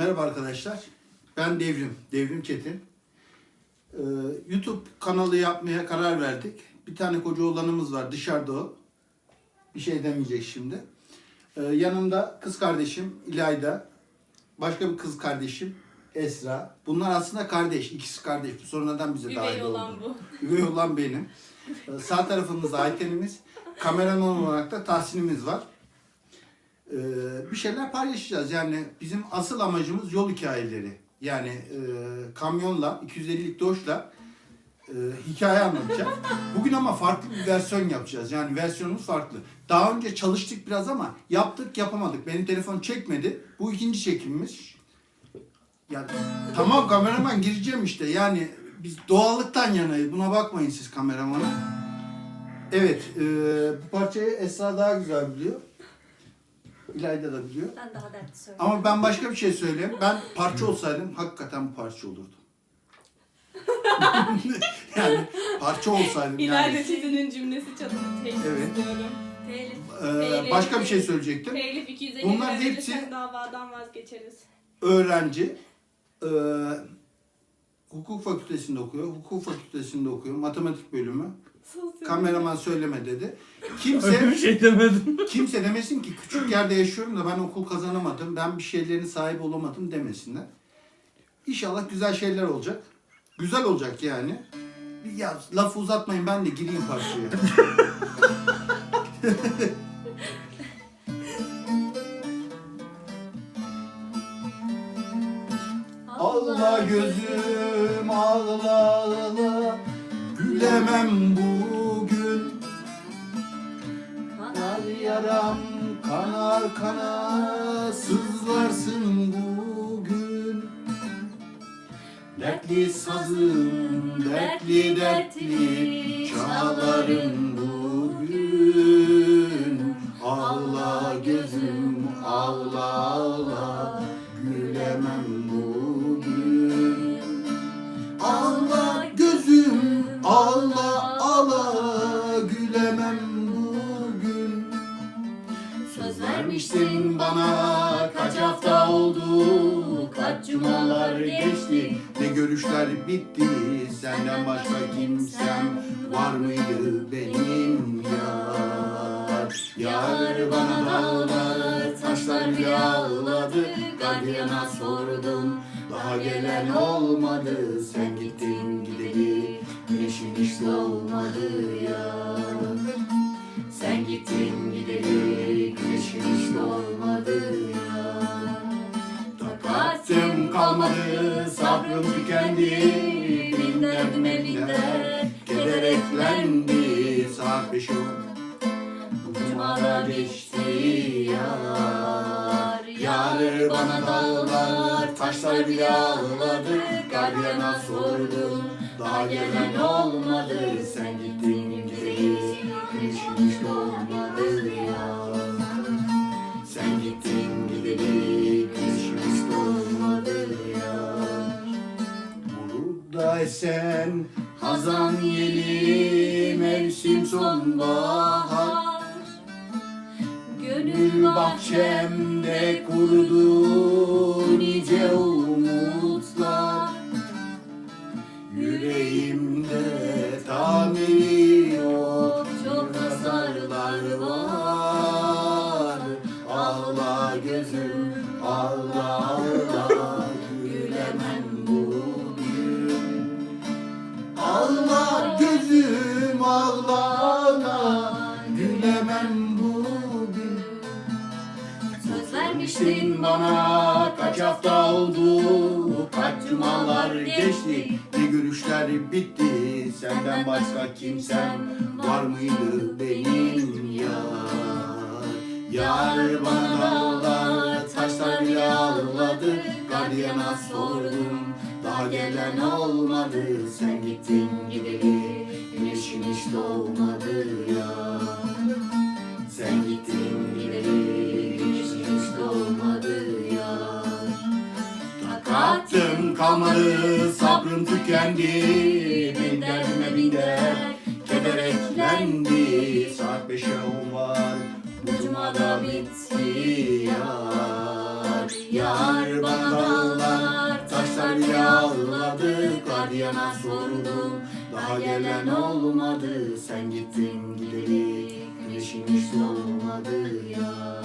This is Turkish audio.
Merhaba arkadaşlar. Ben Devrim, Devrim Çetin. Ee, YouTube kanalı yapmaya karar verdik. Bir tane koca oğlanımız var dışarıda o. Bir şey demeyecek şimdi. Ee, yanımda kız kardeşim İlayda. Başka bir kız kardeşim Esra. Bunlar aslında kardeş. ikisi kardeş. Bu sonradan bize dahil Üvey oldu. olan bu. Üvey olan benim. Ee, Sağ tarafımızda Ayten'imiz. Kameraman olarak da Tahsin'imiz var. Ee, bir şeyler paylaşacağız. Yani bizim asıl amacımız yol hikayeleri. Yani e, kamyonla, 250'lik Dodge'la e, hikaye anlatacağız. Bugün ama farklı bir versiyon yapacağız. Yani versiyonumuz farklı. Daha önce çalıştık biraz ama yaptık yapamadık. Benim telefon çekmedi. Bu ikinci çekimimiz. Yani tamam kameraman gireceğim işte. Yani biz doğallıktan yanayız. Buna bakmayın siz kameramana. Evet, e, bu parçayı Esra daha güzel biliyor. İlayda da biliyor. Ben daha dertli söyleyeyim. Ama ben başka bir şey söyleyeyim. Ben parça olsaydım hakikaten bu parça olurdu. yani parça olsaydım İleride yani. sizinin cümlesi çalınır. Telif Evet. istiyorum. Telif. Ee, başka bir şey söyleyecektim. Telif 250 Bunlar lira hepsi- verirsen davadan vazgeçeriz. Öğrenci. e, hukuk fakültesinde okuyor. Hukuk fakültesinde okuyor. Matematik bölümü. Kameraman söyleme dedi. Öyle Kimse bir şey demedim. kimse demesin ki küçük yerde yaşıyorum da ben okul kazanamadım. Ben bir şeylerin sahibi olamadım demesinler. İnşallah güzel şeyler olacak. Güzel olacak yani. Ya lafı uzatmayın ben de gireyim parçaya. Allah gözüm ağla ağla Gülemem bugün yaram kanar kanar Sızlarsın bugün. Dertli sazım dertli dertli Çalarım bugün. Ağla gözüm ağla ağla bana kaç hafta oldu Kaç cumalar geçti? Ne görüşler bitti Senden başka kimsem var mıydı benim yar? Yar bana dağlar taşlar bile ağladı. Gardiyana sordum daha gelen olmadı. Sen gittin gideli güneşin hiç doğmadı ya sen gittin gideli güneşin hiç doğmadı ya. Takatim kalmadı sabrım tükendi. Bin derdime bin dert keder eklendi Saat beş on. Cumada geçti yar. Yar bana dağlar taşlar bile ağladı. Gardiyana sordum daha gelen olmadı. Sen gittin Burada esen hazan yeli mevsim sonbahar. Gönül bahçemde kurudu nice Vermiştin bana kaç hafta oldu? Kaç cumalar geçti? Ne görüşler bitti. Senden başka kimsem var mıydı benim yar Yar bana dağlar taşlar bile ağladı Gardiyana sordum daha gelen olmadı. Sen gittin gideli güneşin hiç doğmadı ya. Sen gittin kalmadı sabrım tükendi Bin derdime bin dert keder eklendi Saat beşe on var bu cumada bitti yar. Yar bana da aradık Gardiyana sordum Daha gelen olmadı. Sen gittin gideli Güneşin hiç doğmadı ya